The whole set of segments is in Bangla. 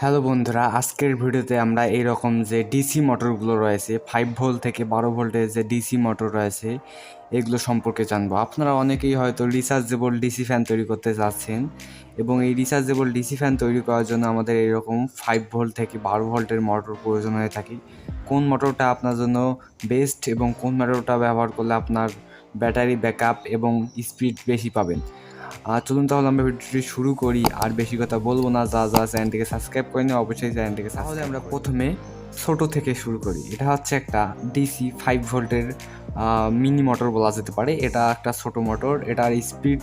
হ্যালো বন্ধুরা, আজকের ভিডিওতে আমরা এইরকম যে ডিসি মোটরগুলো রয়েছে ফাইভ ভোল্ট থেকে বারো ভোল্টের যে ডিসি মোটর রয়েছে, এগুলো সম্পর্কে জানব। আপনারা অনেকেই হয়তো রিচার্জেবল ডিসি ফ্যান তৈরি করতে চাচ্ছেন এবং এই রিচার্জেবল ডিসি ফ্যান তৈরি করার জন্য আমাদের এরকম ফাইভ ভোল্ট থেকে বারো ভোল্টের মোটর প্রয়োজন হয়ে থাকে। কোন মোটরটা আপনার জন্য বেস্ট এবং কোন মোটরটা ব্যবহার করলে আপনার ব্যাটারি ব্যাকআপ এবং স্পিড বেশি পাবেন। আর চলুন তাহলে আমরা ভিডিওটি শুরু করি। আর বেশি কথা বলব না যা যা চ্যানেলটিকে সাবস্ক্রাইব করে নিও অবশ্যই চ্যানেলটিকে তাহলে আমরা প্রথমে ছোট থেকে শুরু করি। এটা হচ্ছে একটা ডিসি ফাইভ ভোল্টের মিনি মোটর বলা যেতে পারে। এটা একটা ছোট মোটর এটার স্পিড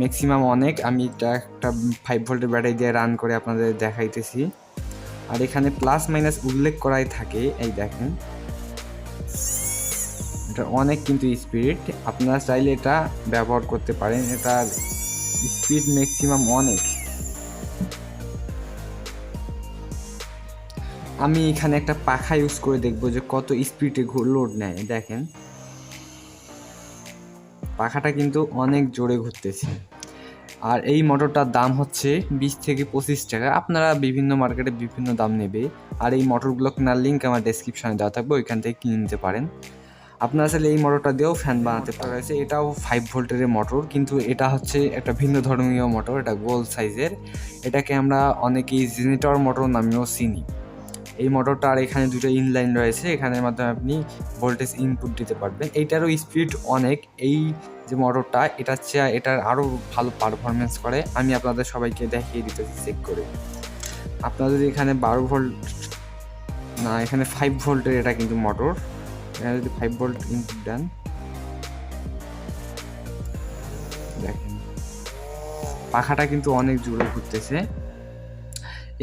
ম্যাক্সিমাম অনেক। আমি এটা একটা ফাইভ ভোল্টের ব্যাটারি দিয়ে রান করে আপনাদের দেখাইতেছি। আর এখানে প্লাস মাইনাস উল্লেখ করাই থাকে এই দেখেন। এটা অনেক কিন্তু স্পিড আপনারা চাইলে এটা ব্যবহার করতে পারেন। এটার স্পিড ম্যাক্সিমাম অনেক। আমি এখানে একটা পাখা ইউজ করে দেখব যে কত স্পিডে লোড নেয়। দেখেন। পাখাটা কিন্তু অনেক জোরে ঘুরতেছে। আর এই মোটরটার দাম হচ্ছে বিশ থেকে পঁচিশ টাকা। আপনারা বিভিন্ন মার্কেটে বিভিন্ন দাম নেবে। আর এই মোটরগুলো কেনার লিঙ্ক আমার ডেসক্রিপশনে দেওয়া থাকবে। ওইখান থেকে কিনে নিতে পারেন। আপনারা আসলে এই মোটরটা দিয়েও ফ্যান বানাতে পারা হয়েছে এটাও ফাইভ ভোল্টের মোটর কিন্তু এটা হচ্ছে একটা ভিন্ন ধর্মীয় মোটর এটা গোল সাইজের এটাকে আমরা অনেকেই জেনেটর মোটর নামেও চিনি। এই মোটরটা আর এখানে দুটো ইনলাইন রয়েছে, এখানের মাধ্যমে আপনি ভোল্টেজ ইনপুট দিতে পারবেন। এইটারও স্পিড অনেক। এই যে মোটরটা এটা চেয়ে এটার আরও ভালো পারফরমেন্স করে। আমি আপনাদের সবাইকে দেখিয়ে দিতেছি চেক করে। আপনারা যদি এখানে বারো ভোল্ট না, এখানে ফাইভ ভোল্টের এটা কিন্তু মোটর এখানে যদি ফাইভ ভোল্ট ইনপুট দেন, দেখেন, পাখাটা কিন্তু অনেক জোরে ঘুরতেছে।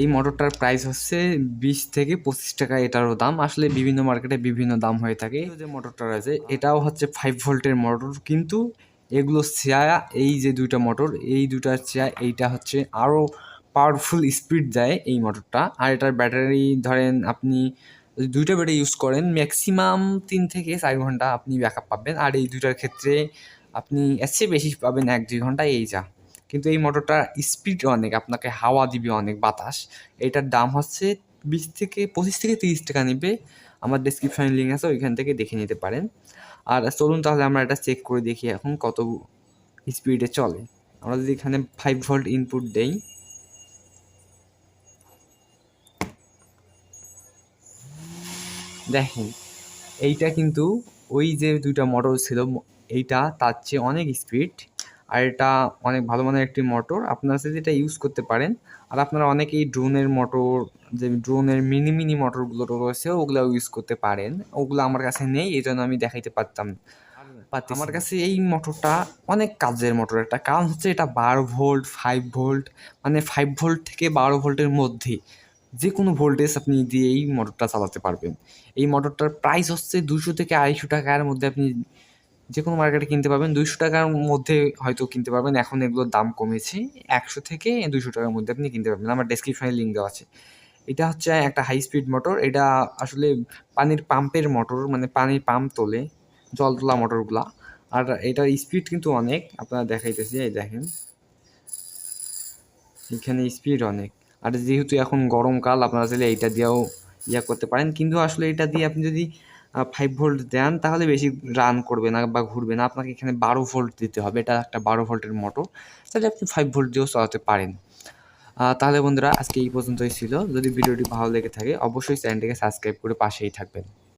এই মোটরটার প্রাইস হচ্ছে বিশ থেকে পঁচিশ টাকা এটারও দাম। আসলে বিভিন্ন মার্কেটে বিভিন্ন দাম হয়ে থাকে। যে মোটরটা রয়েছে, এটাও হচ্ছে ফাইভ ভোল্টের মোটর কিন্তু এগুলো চেয়া এই যে দুইটা মোটর এই দুইটার চেয়া এইটা হচ্ছে আরও পাওয়ারফুল স্পিড দেয় এই মোটরটা আর এটার ব্যাটারি ধরেন আপনি যদি দুইটা ব্যাটারি ইউজ করেন ম্যাক্সিমাম তিন থেকে চার ঘণ্টা আপনি ব্যাকআপ পাবেন। আর এই দুইটার ক্ষেত্রে আপনি এর চেয়ে বেশি পাবেন এক দুই ঘণ্টা, এই যা। কিন্তু এই মোটরটার স্পিড অনেক, আপনাকে হাওয়া দিবে অনেক বাতাস। এটার দাম হচ্ছে বিশ থেকে পঁচিশ থেকে তিরিশ টাকা নেবে। আমার ডিসক্রিপশনে লিঙ্ক আছে, ওইখান থেকে দেখে নিতে পারেন। আর চলুন তাহলে আমরা এটা চেক করে দেখি এখন কত স্পিডে চলে। আমরা যদি এখানে ফাইভ ভোল্ট ইনপুট দেই দেখেন এইটা কিন্তু ওই যে দুইটা মোটর ছিল এইটা তার চেয়ে অনেক স্পিড আর এটা অনেক ভালো মানের একটি মোটর আপনারা সাথে এটা ইউজ করতে পারেন। আর আপনারা অনেকেই ড্রোনের মোটর যে ড্রোনের মিনি মিনি মোটরগুলো রয়েছে ওগুলো ইউজ করতে পারেন। ওগুলো আমার কাছে নেই এই জন্য আমি দেখাইতে পারতাম। আমার কাছে এই মোটরটা অনেক কাজের মোটর একটা কারণ হচ্ছে এটা বারো ভোল্ট ফাইভ ভোল্ট মানে ফাইভ ভোল্ট থেকে বারো ভোল্টের মধ্যে যে কোনো ভোল্টেজ আপনি দিয়ে এই মোটরটা চালাতে পারবেন। এই মোটরটার প্রাইস হচ্ছে দুশো থেকে আড়াইশো টাকার মধ্যে আপনি যে কোনো মার্কেটে কিনতে পারবেন। দুইশো টাকার মধ্যে হয়তো কিনতে পারবেন। এখন এগুলোর দাম কমেছে। একশো থেকে দুশো টাকার মধ্যে আপনি কিনতে পারবেন। আমার ডেসক্রিপশনে লিঙ্ক দেওয়া আছে। এটা হচ্ছে একটা হাই স্পিড মোটর এটা আসলে পানির পাম্পের মোটর মানে পানির পাম্প তোলে, জল তোলা মোটরগুলা আর এটার স্পিড কিন্তু অনেক। আপনারা দেখাইতেছি, এই দেখেন। এখানে স্পিড অনেক। আর যেহেতু এখন গরমকাল, আপনারা চাইলে এইটা দিয়েও ইয়া করতে পারেন। কিন্তু আসলে এটা দিয়ে আপনি যদি ফাইভ ভোল্ট দেন, তাহলে বেশি রান করবে না বা ঘুরবে না। আপনাকে এখানে বারো ভোল্ট দিতে হবে। এটা একটা বারো ভোল্টের মোটর তাহলে আপনি ফাইভ ভোল্ট দিয়েও চালাতে পারেন। তাহলে বন্ধুরা, আজকে এই পর্যন্তই ছিল। যদি ভিডিওটি ভালো লেগে থাকে, অবশ্যই চ্যানেলটিকে সাবস্ক্রাইব করে পাশেই থাকবেন।